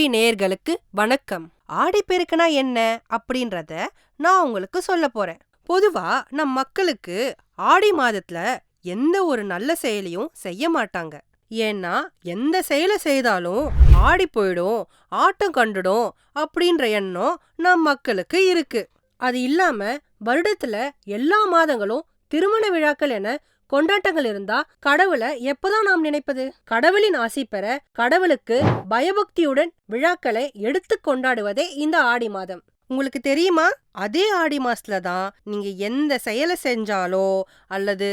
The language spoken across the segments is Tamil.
டிவி நேயர்களுக்கு வணக்கம். ஆடிப்பெருக்குனா என்ன அப்படின்றத நான் உங்களுக்கு சொல்ல போறேன். பொதுவா நம் மக்களுக்கு ஆடி மாதத்துல எந்த ஒரு நல்ல செயலையும் செய்ய மாட்டாங்க. ஏன்னா எந்த செயலை செய்தாலும் ஆடி போயிடும் ஆட்டம் கண்டுடும் அப்படின்ற எண்ணம் நம் மக்களுக்கு இருக்கு. அது இல்லாம வருடத்துல எல்லா மாதங்களும் திருமண விழாக்கள் என கொண்டாட்டங்கள் இருந்தா கடவுளை எப்பதான் நாம் நினைப்பது? கடவுளின் ஆசி பெற கடவுளுக்கு பயபக்தியுடன் விழாக்களை எடுத்து கொண்டாடுவதே இந்த ஆடி மாதம். உங்களுக்கு தெரியுமா? அதே ஆடி மாசத்துல தான் நீங்க எந்த செயலை செஞ்சாலோ அல்லது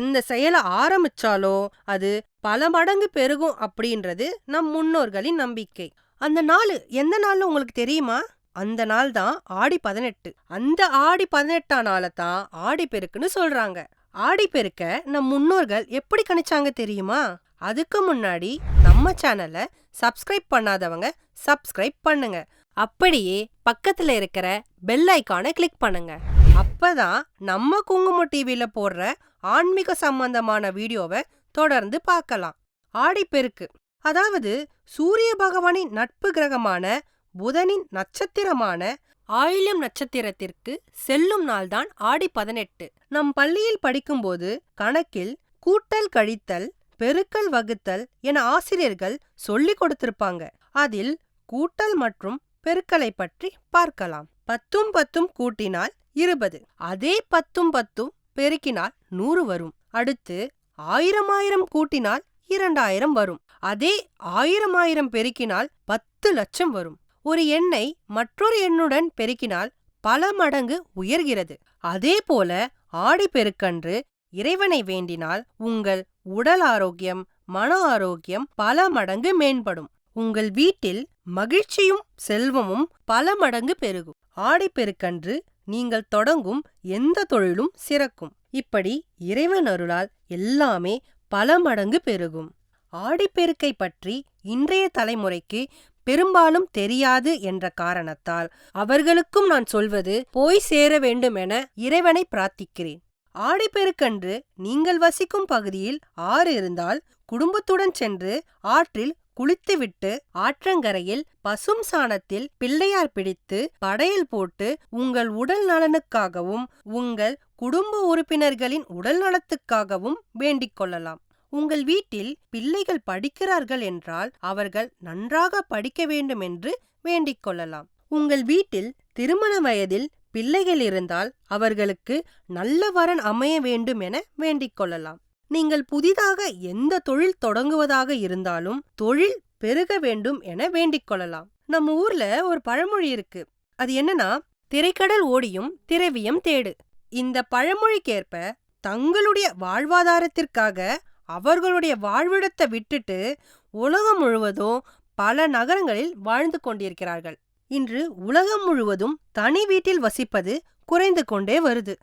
எந்த செயலை ஆரம்பிச்சாலோ அது பல மடங்கு பெருகும் அப்படின்றது நம் முன்னோர்களின் நம்பிக்கை. அந்த நாள் எந்த நாள்னு உங்களுக்கு தெரியுமா? அந்த நாள் தான் ஆடி பதினெட்டு. அந்த ஆடி பதினெட்டாம் நாளை தான் ஆடி பெருக்குன்னு சொல்றாங்க. ஆடிப்பெருக்க நம் முன்னோர்கள் எப்படி கணிச்சாங்க தெரியுமா? அதுக்கு முன்னாடி நம்ம சேனலை சப்ஸ்கிரைப் பண்ணாதவங்க சப்ஸ்கிரைப் பண்ணுங்க. அப்படியே பக்கத்துல இருக்கிற பெல் ஐக்கானை கிளிக் பண்ணுங்க. அப்பதான் நம்ம குங்குமம் டிவில போடுற ஆன்மீக சம்பந்தமான வீடியோவை தொடர்ந்து பார்க்கலாம். ஆடிப்பெருக்கு அதாவது சூரிய பகவானின் நட்பு கிரகமான புதனின் நட்சத்திரமான ஆயில்யம் நட்சத்திரத்திற்கு செல்லும் நாள்தான் ஆடி பதினெட்டு. நம் பள்ளியில் படிக்கும்போது கணக்கில் கூட்டல் கழித்தல் பெருக்கல் வகுத்தல் என ஆசிரியர்கள் சொல்லிக் கொடுத்திருப்பாங்க. அதில் கூட்டல் மற்றும் பெருக்கலை பற்றி பார்க்கலாம். பத்தும் பத்தும் கூட்டினால் இருபது. அதே பத்தும் பத்தும் பெருக்கினால் நூறு வரும். அடுத்து ஆயிரம் ஆயிரம் கூட்டினால் இரண்டாயிரம் வரும். அதே ஆயிரம் ஆயிரம் பெருக்கினால் பத்து லட்சம் வரும். ஒரு எண்ணை மற்றொரு எண்ணுடன் பெருக்கினால் பல மடங்கு உயர்கிறது. அதே போல ஆடி பெருக்கன்று இறைவனை வேண்டினால் உங்கள் உடல் ஆரோக்கியம் மன ஆரோக்கியம் பல மடங்கு மேம்படும். உங்கள் வீட்டில் மகிழ்ச்சியும் செல்வமும் பல மடங்கு பெருகும். ஆடிப்பெருக்கன்று நீங்கள் தொடங்கும் எந்த தொழிலும் சிறக்கும். இப்படி இறைவன் அருளால் எல்லாமே பல மடங்கு பெருகும். ஆடிப்பெருக்கை பற்றி இன்றைய தலைமுறைக்கு பெரும்பாலும் தெரியாது என்ற காரணத்தால் அவர்களுக்கும் நான் சொல்வது போய் சேர வேண்டுமென இறைவனை பிரார்த்திக்கிறேன். ஆடிப்பெருக்கன்று நீங்கள் வசிக்கும் பகுதியில் ஆறு இருந்தால் குடும்பத்துடன் சென்று ஆற்றில் குளித்துவிட்டு ஆற்றங்கரையில் பசும் சாணத்தில் பிள்ளையார் பிடித்து படையல் போட்டு உங்கள் உடல் நலனுக்காகவும் உங்கள் குடும்ப உறுப்பினர்களின் உடல் நலத்துக்காகவும் வேண்டிக் கொள்ளலாம். உங்கள் வீட்டில் பிள்ளைகள் படிக்கிறார்கள் என்றால் அவர்கள் நன்றாக படிக்க வேண்டும் என்று வேண்டிக் கொள்ளலாம். உங்கள் வீட்டில் திருமண வயதில் பிள்ளைகள் இருந்தால் அவர்களுக்கு நல்ல வரன் அமைய வேண்டும் என வேண்டிக் கொள்ளலாம். நீங்கள் புதிதாக எந்த தொழில் தொடங்குவதாக இருந்தாலும் தொழில் பெருக வேண்டும் என வேண்டிக் கொள்ளலாம். நம்ம ஊர்ல ஒரு பழமொழி இருக்கு. அது என்னன்னா திரைக்கடல் ஓடியும் திரவியம் தேடு. இந்த பழமொழிக்கேற்ப தங்களுடைய வாழ்வாதாரத்திற்காக அவர்களுடைய வாழ்விடத்தை விட்டுட்டு உலகம் முழுவதும் பல நகரங்களில் வாழ்ந்து கொண்டிருக்கிறார்கள். இன்று உலகம் முழுவதும் தனி வீட்டில் வசிப்பது குறைந்து கொண்டே வருது.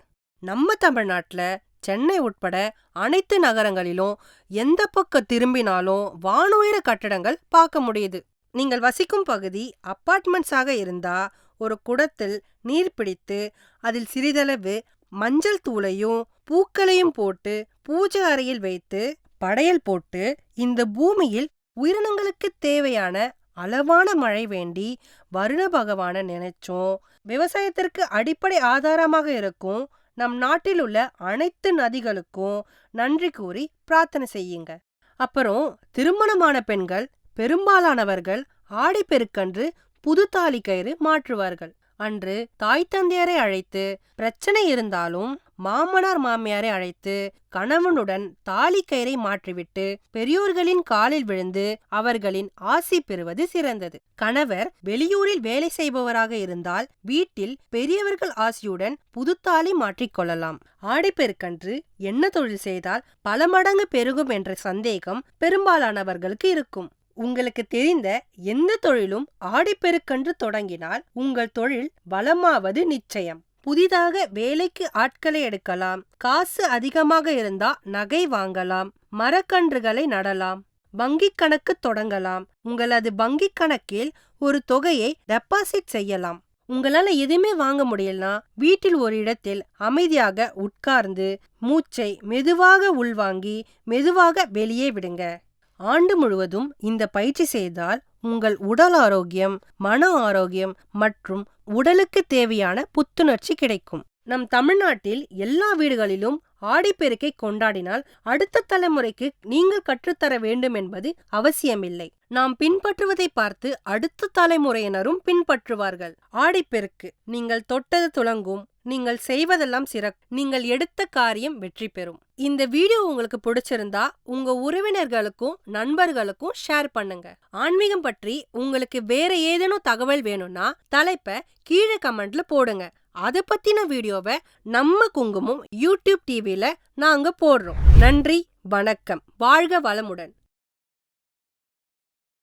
நம்ம தமிழ்நாட்டுல சென்னை உட்பட அனைத்து நகரங்களிலும் எந்த பக்கம் திரும்பினாலும் வானுயர கட்டடங்கள் பார்க்க முடியுது. நீங்கள் வசிக்கும் பகுதி அப்பார்ட்மெண்ட்ஸாக இருந்தா ஒரு குடத்தில் நீர் பிடித்து அதில் சிறிதளவு மஞ்சள் தூளையும் பூக்களையும் போட்டு பூஜை அறையில் வைத்து படையல் போட்டு இந்த பூமியில் உயிரினங்களுக்கு தேவையான அளவான மழை வேண்டி வருண பகவான நினைச்சோம். விவசாயத்திற்கு அடிப்படை ஆதாரமாக இருக்கும் நம் நாட்டில் உள்ள அனைத்து நதிகளுக்கும் நன்றி கூறி பிரார்த்தனை செய்யுங்க. அப்புறம் திருமணமான பெண்கள் பெரும்பாலானவர்கள் ஆடிப்பெருக்கன்று புது தாலி கயிறு மாற்றுவார்கள். அன்று தாய் தந்தையரை அழைத்து பிரச்சனை இருந்தாலும் மாமனார் மாமியாரை அழைத்து கணவனுடன் தாலி கயிறை மாற்றிவிட்டு பெரியோர்களின் காலில் விழுந்து அவர்களின் ஆசி பெறுவது சிறந்தது. கணவர் வெளியூரில் வேலை செய்பவராக இருந்தால் வீட்டில் பெரியவர்கள் ஆசியுடன் புதுத்தாலி மாற்றிக்கொள்ளலாம் ஆடிப்பெருக்கன்று என்ன தொழில் செய்தால் பல மடங்கு பெருகும் என்ற சந்தேகம் பெரும்பாலானவர்களுக்கு இருக்கும். உங்களுக்கு தெரிந்த எந்த தொழிலும் ஆடிப்பெருக்கன்று தொடங்கினால் உங்கள் தொழில் வளமாவது நிச்சயம். புதிதாக வேலைக்கு ஆட்களை எடுக்கலாம். காசு அதிகமாக இருந்தா நகை வாங்கலாம். மரக்கன்றுகளை நடலாம். வங்கிக் கணக்கு தொடங்கலாம். உங்களது வங்கிக் கணக்கில் ஒரு தொகையை டெபாசிட் செய்யலாம். உங்களால எதுவுமே வாங்க முடியலனா வீட்டில் ஒரு இடத்தில் அமைதியாக உட்கார்ந்து மூச்சை மெதுவாக உள்வாங்கி மெதுவாக வெளியே விடுங்க. ஆண்டு முழுவதும் இந்த பயிற்சி செய்தால் உங்கள் உடல் ஆரோக்கியம் மன ஆரோக்கியம் மற்றும் உடலுக்கு தேவையான புத்துணர்ச்சி கிடைக்கும். நம் தமிழ்நாட்டில் எல்லா வீடுகளிலும் ஆடிப்பெருக்கை கொண்டாடினால் அடுத்த தலைமுறைக்கு நீங்கள் கற்றுத்தர வேண்டும் என்பது அவசியமில்லை. நாம் பின்பற்றுவதை பார்த்து அடுத்த தலைமுறையினரும் பின்பற்றுவார்கள். ஆடிப்பெருக்கு. நீங்கள் தொட்டது துலங்கும் நீங்கள் செய்வதெல்லாம் சிறக்கும் நீங்கள் எடுத்த காரியம் வெற்றி பெறும். இந்த வீடியோ உங்களுக்கு பிடிச்சிருந்தா உங்க உறவினர்களுக்கும் நண்பர்களுக்கும் ஷேர் பண்ணுங்க. ஆன்மீகம் பற்றி உங்களுக்கு வேற ஏதேனும் தகவல் வேணும்னா தலைப்பை கீழே கமெண்ட்ல போடுங்க. அதை பத்தின வீடியோவை நம்ம குங்குமம் யூடியூப் டிவில நாங்க போடுறோம். நன்றி வணக்கம். வாழ்க வளமுடன்.